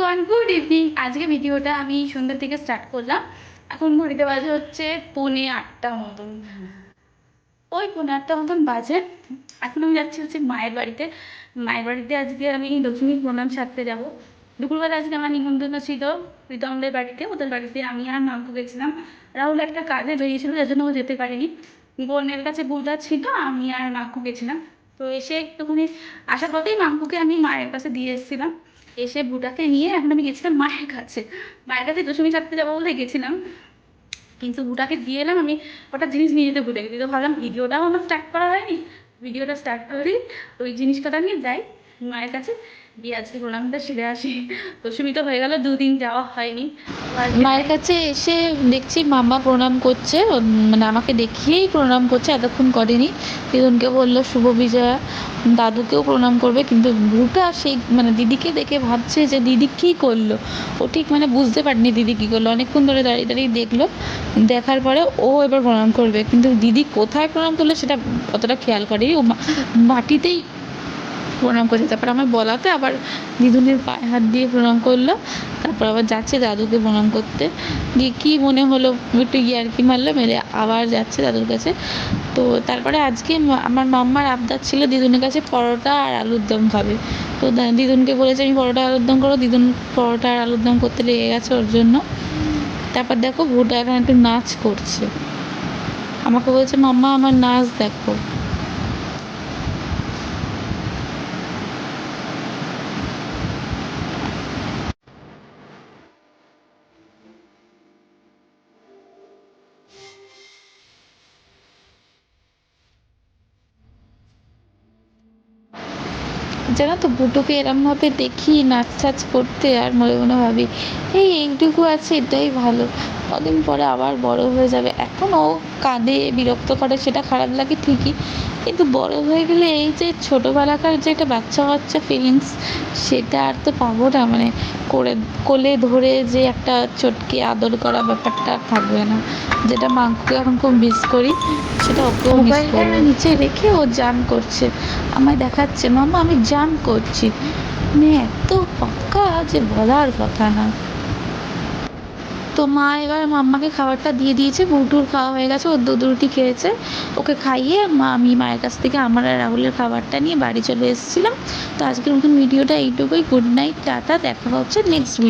Everyone good evening আজকে ভিডিওটা আমি সন্ধ্যা থেকে স্টার্ট করলাম। এখন ঘড়িতে বাজে হচ্ছে পৌনে আটটা মতন। ওই পৌনে আটটা মতন বাজে। এখন আমি যাচ্ছি হচ্ছে মায়ের বাড়িতে। মায়ের বাড়িতে আজকে আমি লক্ষ্মীর প্রণাম সারতে যাব। দুপুরবেলা আজকে আমার নিমন্ত্রণ ছিল প্রীতমদের বাড়িতে। ওদের বাড়িতে আমি আর মাম্পু গেছিলাম। রাহুল একটা কাজে বেরিয়েছিল, যার জন্য ও যেতে পারেনি। বোনের কাছে বুধা ছিল, আমি আর মাম্পু গেছিলাম। তো এসে একটুখানি আসার পথেই মাম্পুকে আমি মায়ের কাছে দিয়ে এসেছিলাম। এসে বুটাকে নিয়ে এখন আমি গেছিলাম মায়ের কাছে। মায়ের কাছে দশমী ছাড়তে যাব বলে গেছিলাম। কিন্তু বুটাকে দিয়ে এলাম, আমি ওটা জিনিস নিয়ে যেতে ভুলে গেছি। তো ভাবলাম ভিডিওটাও আমার স্টার্ট করা হয়নি। ভিডিওটা স্টার্ট করি, ওই জিনিস কটা নিয়ে যাই। মায়ের কাছে। দিয়ে আজকে প্রণামটা সেরে আসি। দশমী তো হয়ে গেল, দুদিন যাওয়া হয়নি। মায়ের কাছে এসে দেখছি মামা প্রণাম করছে। মানে আমাকে দেখিয়েই প্রণাম করছে এতক্ষণ করেনি। দিদুনকে বলল, শুভ বিজয়া, দাদুকেও প্রণাম করবে। কিন্তু বুটা সেই মানে দিদিকে দেখে ভাবছে যে দিদি কী করল। ও ঠিক মানে বুঝতে পারেনি দিদি কী করল। অনেকক্ষণ ধরে দাঁড়িয়ে দাঁড়িয়ে দেখল। দেখার পরে ও এবার প্রণাম করবে। কিন্তু দিদি কোথায় প্রণাম করল সেটা অতটা খেয়াল করেনি। ও মাটিতেই প্রণাম করছে। তারপর আমার বলাতে আবার দিদুনের পায়ে হাত দিয়ে প্রণাম করল। তারপর আবার যাচ্ছে দাদুকে প্রণাম করতে। দিয়ে কী মনে হলো একটু ইয়ার্কি মারলো মেরে আবার যাচ্ছে দাদুর কাছে। তো তারপরে আজকে আমার মাম্মার আবদার ছিল দিদুনের কাছে পরোটা আর আলুর দম খাবে। তো দিদুনকে বলেছে, আমি পরোটা আলুর দম করো দিদুন পরোটা আর আলুর দম করতে লেগে গেছে ওর জন্য। তারপর দেখো ভুটা একটু নাচ করছে। আমাকে বলছে, মাম্মা, আমার নাচ দেখো। জানো তো বুটুকে এরমভাবে দেখি নাচ টাচ করতে আর মনে মনে ভাবি, এই, এইটুকু আছে, এটাই ভালো। কদিন পরে আবার বড় হয়ে যাবে। এখন ও কাঁদে বিরক্ত করে সেটা খারাপ লাগে ঠিকই। কিন্তু বড় হয়ে গেলে এই যে ছোটোবেলাকার যে একটা বাচ্চা বাচ্চা ফিলিংস সেটা আর তো পাবো না। মানে করে কোলে ধরে যে একটা চটকে আদর করা ব্যাপারটা আর থাকবে না। যেটা মাকে এখন খুব মিস করি সেটা ওকেও মিস মোবাইলটা করি নিচে রেখে ও জাম করছে। আমায় দেখাচ্ছে মামা আমি জাম করছি। মানে এত পাক্কা যে বলার কথা না। তো মা এবার মাম্মাকে খাবারটা দিয়ে দিয়েছে বুটুর খাওয়া হয়ে গেছে ওর দুধ রুটি খেয়েছে। ওকে খাইয়ে মা, আমি মায়ের কাছ থেকে আমার আর রাহুলের খাবারটা নিয়ে বাড়ি চলে এসেছিলাম। তো আজকের মতন ভিডিওটা এইটুকুই। গুড নাইট টাটা, দেখা হচ্ছে নেক্সট